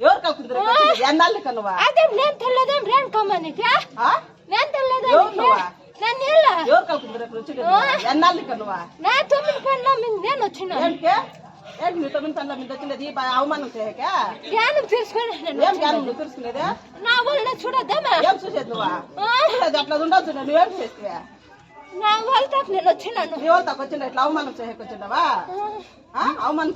ఎవరు వచ్చింది? ఎన్నాళ్ళు కనువా అదే నేను తెల్లదేం రేణుకమ్మనికి ఆ? నేను తెల్లదేం ఎవరు నువ్వా? నేను నీళ్ళు. ఎవరు వచ్చింది ఎన్నాళ్ళు కనువా నా తొమ్మిది పనుల మీద నేను వచ్చిన. ఏంటి మీ తొమ్మిది పనుల మీద వచ్చినది అవమానం చేయక? జ్ఞానం ఏం నువ్వు తెలుసుకునేదే? నా వల్ల చూడద్దామా? ఏం చూసేది నువ్వా? అట్లా ఉండొచ్చు నువ్వేం చేస్తే నా నేను వచ్చినాను వచ్చిండ ఇట్లా అవమానం చేయక వచ్చిండవా? ఆ? అవమానం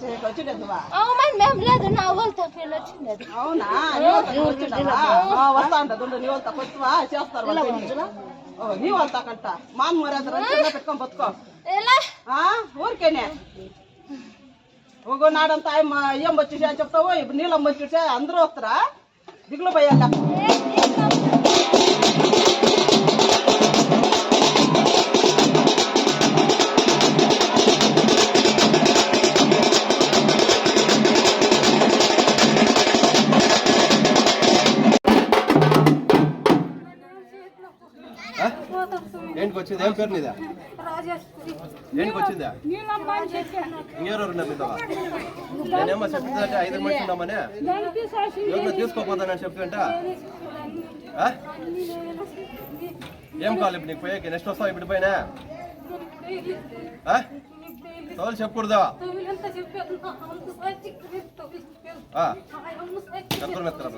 లేదు నా నేను అది. అవునా? వస్తా ఉంటది నీ చేస్తారు మర్యాద పెట్టుకొని బతుకో. ఊరికేనే. ఒక నాడంతా ఏం వచ్చేసి చెప్తావు? ఇప్పుడు నీళ్ళమ్మ వచ్చేసి అందరూ వస్తారా దిగులు పోయాక ఏంటికి వచ్చింది? ఏం పేరు నీదా? ఏంటికి వచ్చిందా ఇంకెవరు నమ్మితావా నేనేమో చెప్పిందంటే ఐదు మనిషి ఉన్నామని. ఎవరిని తీసుకోపోతానని చెప్తుంట. ఆ? ఏం కావాలి ఇప్పుడు నీకు పోయాక? నెక్స్ట్ వస్తావు? ఇప్పుడు పైన తోలు చెప్పకూడదా? చెప్పారు మెత్తరా